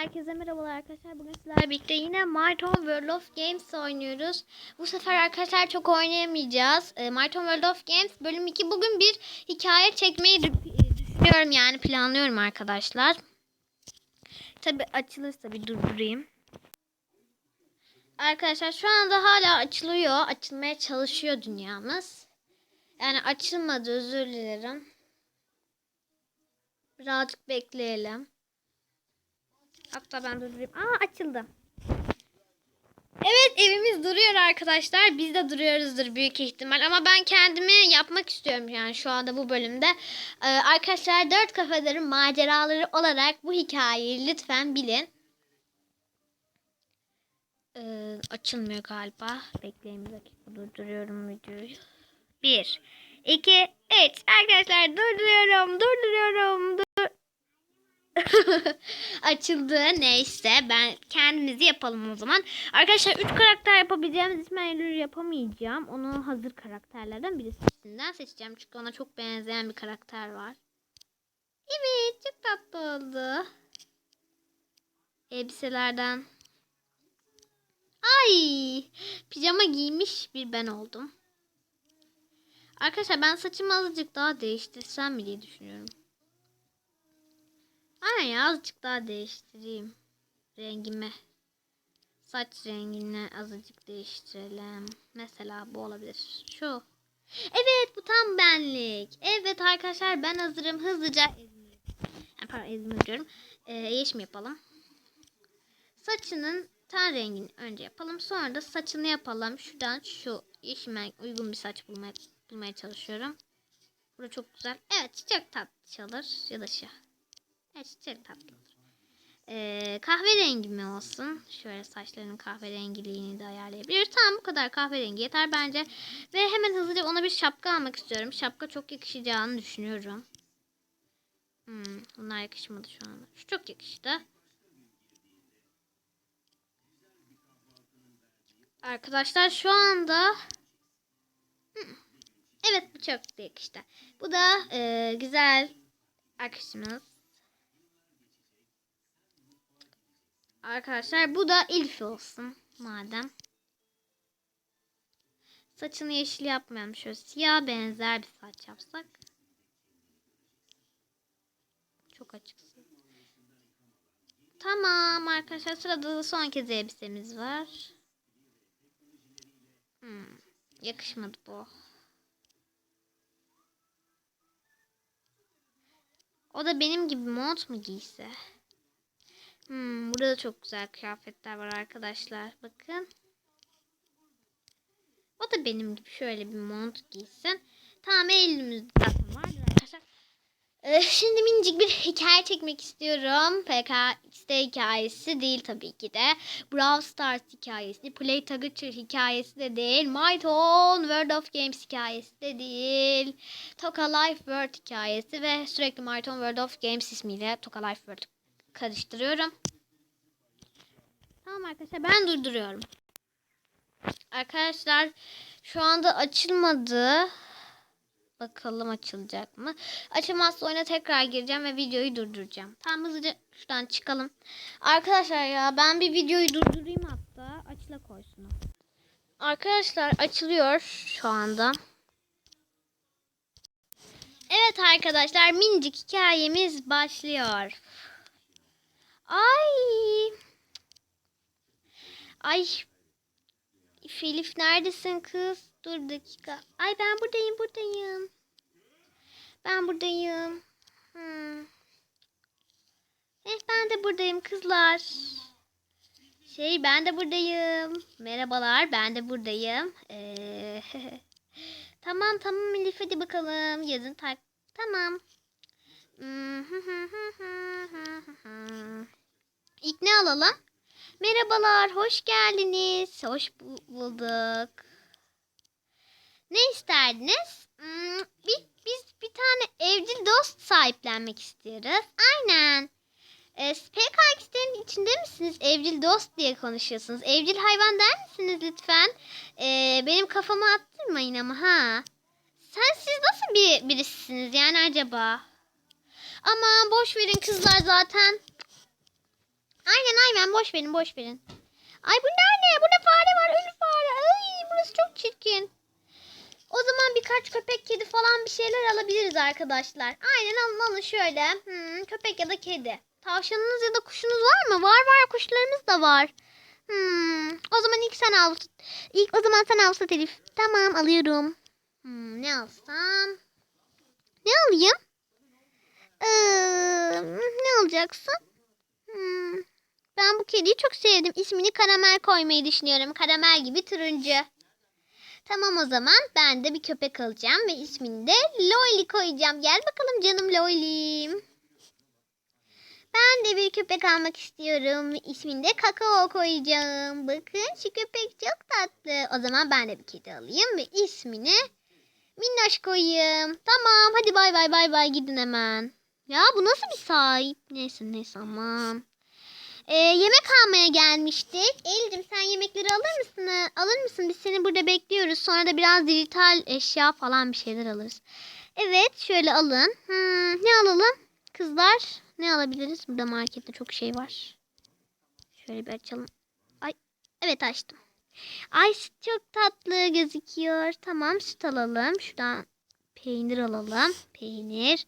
Herkese merhabalar arkadaşlar. Bugün sizlerle birlikte yine Myton World of Games oynuyoruz. Bu sefer arkadaşlar çok oynayamayacağız. E, Myton World of Games bölüm 2. Bugün bir hikaye çekmeyi dü- düşünüyorum yani planlıyorum arkadaşlar. Tabi açılırsa bir durdurayım. Arkadaşlar şu anda hala açılıyor. Açılmaya çalışıyor dünyamız. Yani açılmadı özür dilerim. Birazcık bekleyelim. Hatta ben durdurayım. Aa açıldı. Evet evimiz duruyor arkadaşlar. Biz de duruyoruzdur büyük ihtimal. Ama ben kendimi yapmak istiyorum yani şu anda bu bölümde. Ee, arkadaşlar dört kafelerin maceraları olarak bu hikayeyi lütfen bilin. Ee, açılmıyor galiba. Bekleyin bir dakika durduruyorum videoyu. Bir, iki, üç. Arkadaşlar durduruyorum, durduruyorum, dur. Açıldı. Neyse ben kendimizi yapalım o zaman. Arkadaşlar 3 karakter yapabileceğimiz İsmail'i yapamayacağım. Onu hazır karakterlerden birisinden seçeceğim. Çünkü ona çok benzeyen bir karakter var. Evet çok tatlı oldu. Elbiselerden. Ay pijama giymiş bir ben oldum. Arkadaşlar ben saçımı azıcık daha değiştirsem mi diye düşünüyorum. Aynen azıcık daha değiştireyim. Rengimi. Saç rengini azıcık değiştirelim. Mesela bu olabilir. Şu. Evet bu tam benlik. Evet arkadaşlar ben hazırım. Hızlıca. Yani pardon ezmi diyorum. Ee, yeşim yapalım. Saçının ten rengini önce yapalım. Sonra da saçını yapalım. Şuradan şu yeşime uygun bir saç bulmaya, bulmaya çalışıyorum. Burada çok güzel. Evet çiçek tatlı çalır. Ya da şey. Evet çiçek tatlı olur. Ee, kahverengi mi olsun? Şöyle saçlarının kahverengiliğini de ayarlayabiliriz. Tamam bu kadar kahverengi yeter bence. Ve hemen hızlıca ona bir şapka almak istiyorum. Şapka çok yakışacağını düşünüyorum. Hmm, bunlar yakışmadı şu anda. Şu çok yakıştı. Arkadaşlar şu anda Hmm, Evet bu çok yakıştı. Bu da e, güzel arkadaşımız. Arkadaşlar bu da ilfi olsun madem. Saçını yeşil yapmayalım. Şöyle siyah benzer bir saç yapsak. Çok açıksın. Tamam arkadaşlar sırada da son kez elbisemiz var. Hmm, yakışmadı bu. O da benim gibi mont mu giyse? Hmm, burada da çok güzel kıyafetler var arkadaşlar. Bakın. O da benim gibi şöyle bir mont giysin. Tamam elimizde zaten vardır arkadaşlar. Ee, şimdi minicik bir hikaye çekmek istiyorum. PKX'de hikayesi değil tabii ki de. Brawl Stars hikayesi, Play Target'ır hikayesi de değil. Myton World of Games hikayesi de değil. Toka Life World hikayesi ve sürekli Myton World of Games ismiyle Toka Life World karıştırıyorum. Tamam arkadaşlar ben durduruyorum. Arkadaşlar şu anda açılmadı. Bakalım açılacak mı? Açılmazsa oyuna tekrar gireceğim ve videoyu durduracağım. Tamam hızlıca şuradan çıkalım. Arkadaşlar ya ben bir videoyu durdurayım hatta. Açıla koysun. Arkadaşlar açılıyor şu anda. Evet arkadaşlar minicik hikayemiz başlıyor. Ay. Ay. Elif neredesin kız? Dur dakika. Ay ben buradayım buradayım. Ben buradayım. Hmm. Eh ben de buradayım kızlar. Şey ben de buradayım. Merhabalar ben de buradayım. Ee, tamam tamam Elif hadi bakalım. Yazın tak. Tamam. Ne alalım? Merhabalar, hoş geldiniz. Hoş bu- bulduk. Ne isterdiniz? Hmm, biz, biz bir tane evcil dost sahiplenmek istiyoruz. Aynen. E, PKX'lerin içinde misiniz? Evcil dost diye konuşuyorsunuz. Evcil hayvan der misiniz lütfen? E, benim kafama attırmayın ama ha. Sen siz nasıl bir birisiniz yani acaba? Aman boş verin kızlar zaten. Vermem. Boş verin boş verin. Ay bu ne? Burada fare var. Ölü fare. Ay burası çok çirkin. O zaman birkaç köpek, kedi falan bir şeyler alabiliriz arkadaşlar. Aynen alın alın şöyle. Hmm, köpek ya da kedi. Tavşanınız ya da kuşunuz var mı? Var var kuşlarımız da var. Hmm, o zaman ilk sen al. İlk o zaman sen al Elif. Tamam alıyorum. Hmm, ne alsam? Ne alayım? Ee, ne alacaksın? Hmm, ben bu kediyi çok sevdim. İsmini karamel koymayı düşünüyorum. Karamel gibi turuncu. Tamam o zaman ben de bir köpek alacağım ve ismini de Loyli koyacağım. Gel bakalım canım Loyli'm. Ben de bir köpek almak istiyorum ismini de Kakao koyacağım. Bakın şu köpek çok tatlı. O zaman ben de bir kedi alayım ve ismini Minnoş koyayım. Tamam hadi bay bay bay bay gidin hemen. Ya bu nasıl bir sahip? Neyse neyse aman. Ee, yemek almaya gelmiştik. Elcim sen yemekleri alır mısın? Alır mısın? Biz seni burada bekliyoruz. Sonra da biraz dijital eşya falan bir şeyler alırız. Evet şöyle alın. Hmm, ne alalım? Kızlar ne alabiliriz? Burada markette çok şey var. Şöyle bir açalım. Ay evet açtım. Ay çok tatlı gözüküyor. Tamam süt alalım. Şuradan peynir alalım. Peynir.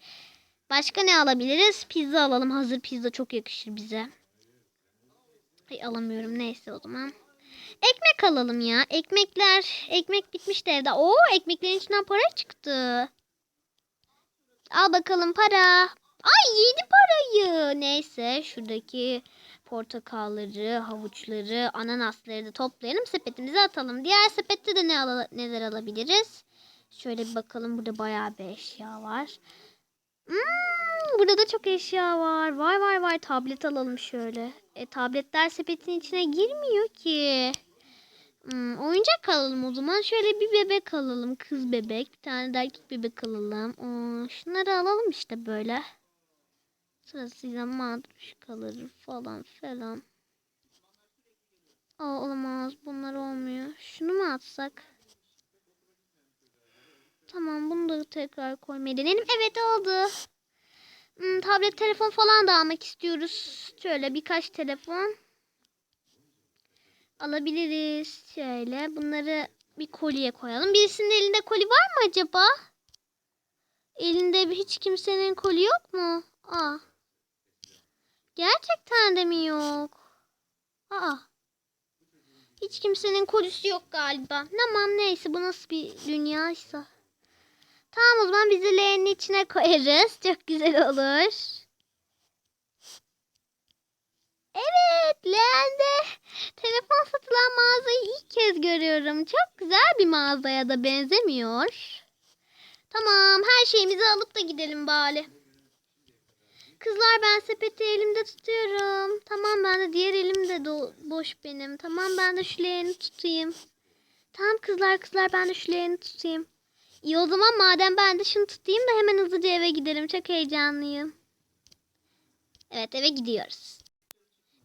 Başka ne alabiliriz? Pizza alalım. Hazır pizza çok yakışır bize. Ay alamıyorum. Neyse o zaman. Ekmek alalım ya. Ekmekler. Ekmek bitmişti evde. Oo ekmeklerin içinden para çıktı. Al bakalım para. Ay yedi parayı. Neyse şuradaki portakalları, havuçları, ananasları da toplayalım. Sepetimize atalım. Diğer sepette de ne ala- neler alabiliriz? Şöyle bir bakalım. Burada bayağı bir eşya var. Hmm, burada da çok eşya var. Vay vay vay tablet alalım şöyle. E tabletler sepetin içine girmiyor ki. Hmm, oyuncak alalım o zaman. Şöyle bir bebek alalım. Kız bebek. Bir tane de erkek bebek alalım. Oo, şunları alalım işte böyle. Sırasıyla madruş kalır falan filan. Aa, olamaz. Bunlar olmuyor. Şunu mu atsak? Tamam bunu da tekrar koymayı deneyelim. Evet oldu. Hmm, tablet telefon falan da almak istiyoruz. Şöyle birkaç telefon alabiliriz. Şöyle bunları bir kolye koyalım. Birisinin elinde koli var mı acaba? Elinde hiç kimsenin koli yok mu? Aa. Gerçekten de mi yok? Aa. Hiç kimsenin kolisi yok galiba. Tamam neyse bu nasıl bir dünyaysa. Tamam o zaman biz de leğenin içine koyarız. Çok güzel olur. Evet leğende telefon satılan mağazayı ilk kez görüyorum. Çok güzel bir mağazaya da benzemiyor. Tamam her şeyimizi alıp da gidelim bari. Kızlar ben sepeti elimde tutuyorum. Tamam ben de diğer elim de boş benim. Tamam ben de şu leğeni tutayım. Tamam kızlar kızlar ben de şu leğeni tutayım. İyi o zaman madem ben de şunu tutayım da hemen hızlıca eve gidelim. Çok heyecanlıyım. Evet eve gidiyoruz.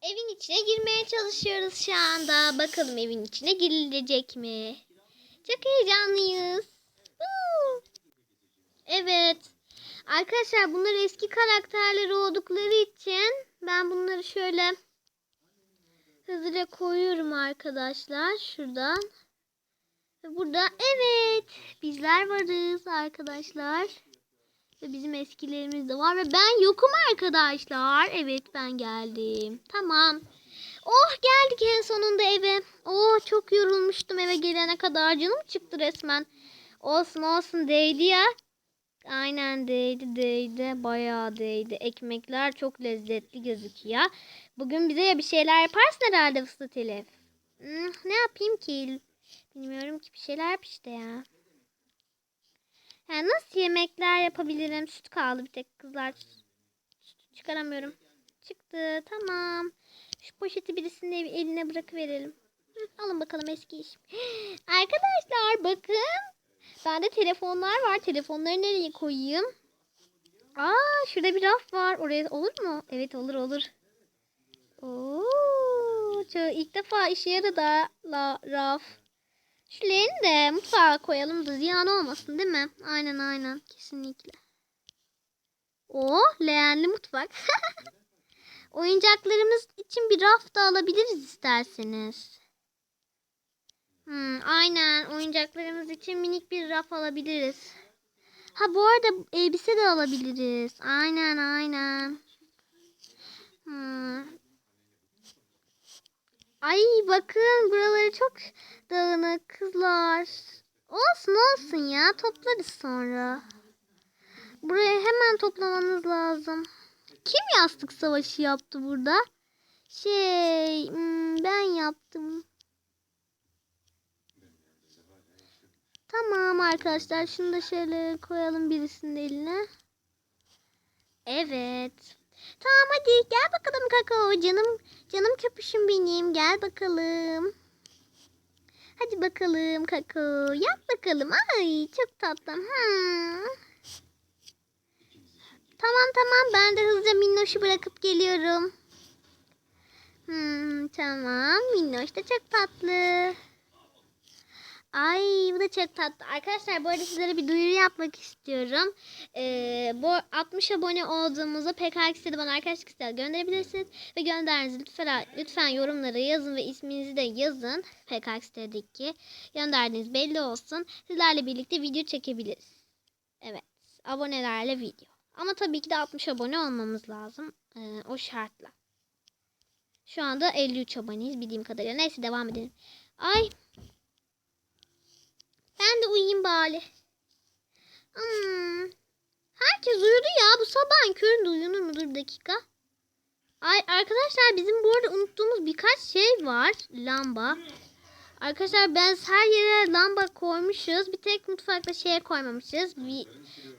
Evin içine girmeye çalışıyoruz şu anda. Bakalım evin içine girilecek mi? Çok heyecanlıyız. Evet. Arkadaşlar bunlar eski karakterleri oldukları için ben bunları şöyle hızlıca koyuyorum arkadaşlar. Şuradan. Burada evet bizler varız arkadaşlar. Ve bizim eskilerimiz de var ve ben yokum arkadaşlar. Evet ben geldim. Tamam. Oh geldik en sonunda eve. Oh çok yorulmuştum eve gelene kadar. Canım çıktı resmen. Olsun olsun değdi ya. Aynen değdi değdi. Bayağı değdi. Ekmekler çok lezzetli gözüküyor. Bugün bize ya bir şeyler yaparsın herhalde Fıstık Elif. Hmm, ne yapayım ki? Bilmiyorum ki bir şeyler yap işte ya. Yani nasıl yemekler yapabilirim? Süt kaldı bir tek kızlar. Süt çıkaramıyorum. Çıktı. Tamam. Şu poşeti birisinin eline bırakıverelim. Hı, alın bakalım eski iş. Arkadaşlar bakın. Bende telefonlar var. Telefonları nereye koyayım? Aa şurada bir raf var. Oraya olur mu? Evet olur olur. Oo, ilk defa işe yaradı la, raf. Şu leğeni de mutfağa koyalım da ziyan olmasın değil mi? Aynen aynen kesinlikle. O leğenli mutfak. Oyuncaklarımız için bir raf da alabiliriz isterseniz. Hmm, aynen oyuncaklarımız için minik bir raf alabiliriz. Ha bu arada elbise de alabiliriz. Aynen aynen. Hmm. Ay bakın buraları çok dağınık kızlar. Olsun olsun ya toplarız sonra. Buraya hemen toplamanız lazım. Kim yastık savaşı yaptı burada? Şey hmm, ben yaptım. Tamam arkadaşlar şunu da şöyle koyalım birisinin eline. Evet. Tamam hadi gel bakalım kakao canım canım köpüşüm benim gel bakalım. Hadi bakalım kakao yap bakalım. Ay çok tatlım. Hmm. Tamam tamam ben de hızlıca Minnoş'u bırakıp geliyorum. Hmm, tamam Minnoş da çok tatlı. Ay bu da çok tatlı. Arkadaşlar bu arada sizlere bir duyuru yapmak istiyorum. Ee, bu 60 abone olduğumuzda PKX'de de bana arkadaşlık isteği gönderebilirsiniz. Ve gönderdiğiniz lütfen, lütfen yorumlara yazın ve isminizi de yazın. PKX'deki gönderdiğiniz belli olsun. Sizlerle birlikte video çekebiliriz. Evet abonelerle video. Ama tabii ki de 60 abone olmamız lazım. Ee, o şartla. Şu anda 53 aboneyiz bildiğim kadarıyla. Neyse devam edelim. Ay ben de uyuyayım bari. Hmm. Herkes uyudu ya. Bu sabahın köründe uyunur mu? Dur bir dakika. Ay arkadaşlar bizim bu arada unuttuğumuz birkaç şey var. Lamba. Arkadaşlar ben her yere lamba koymuşuz. Bir tek mutfakta şeye koymamışız. Bir,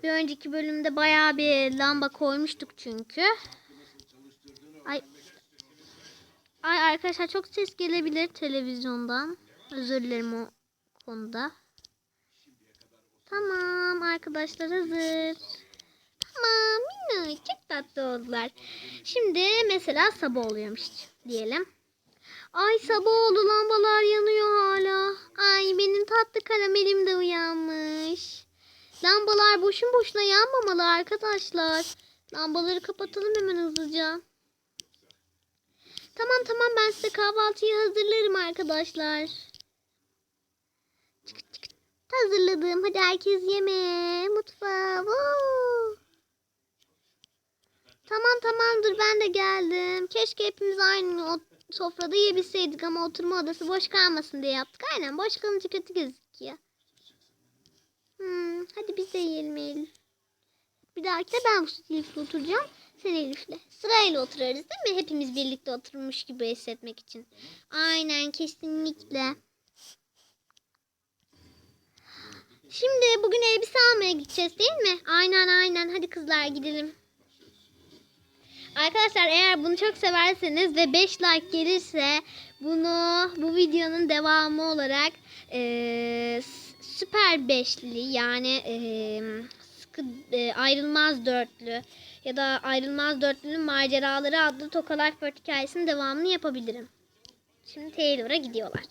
bir önceki bölümde bayağı bir lamba koymuştuk çünkü. Ay. Ay arkadaşlar çok ses gelebilir televizyondan. Özür dilerim o konuda. Tamam arkadaşlar hazır. Tamam minnoş çok tatlı oldular. Şimdi mesela sabah oluyormuş diyelim. Ay sabah oldu lambalar yanıyor hala. Ay benim tatlı karamelim de uyanmış. Lambalar boşun boşuna yanmamalı arkadaşlar. Lambaları kapatalım hemen hızlıca. Tamam tamam ben size kahvaltıyı hazırlarım arkadaşlar. Hazırladım. Hadi herkes yeme. Mutfağa. Woo. Tamam tamam dur ben de geldim. Keşke hepimiz aynı o sofrada yiyebilseydik ama oturma odası boş kalmasın diye yaptık. Aynen boş kalınca kötü gözüküyor. Hmm, hadi biz de yiyelim Elif. Bir dahaki de ben bu Elif'le oturacağım. Sen Elif'le. Sırayla oturarız değil mi? Hepimiz birlikte oturmuş gibi hissetmek için. Aynen kesinlikle. Şimdi bugün elbise almaya gideceğiz değil mi? Aynen aynen. Hadi kızlar gidelim. Arkadaşlar eğer bunu çok severseniz ve 5 like gelirse bunu bu videonun devamı olarak eee, süper beşli yani eee, sıkı, eee, ayrılmaz dörtlü ya da ayrılmaz dörtlünün maceraları adlı Tokalar Fört hikayesinin devamını yapabilirim. Şimdi Taylor'a gidiyorlar.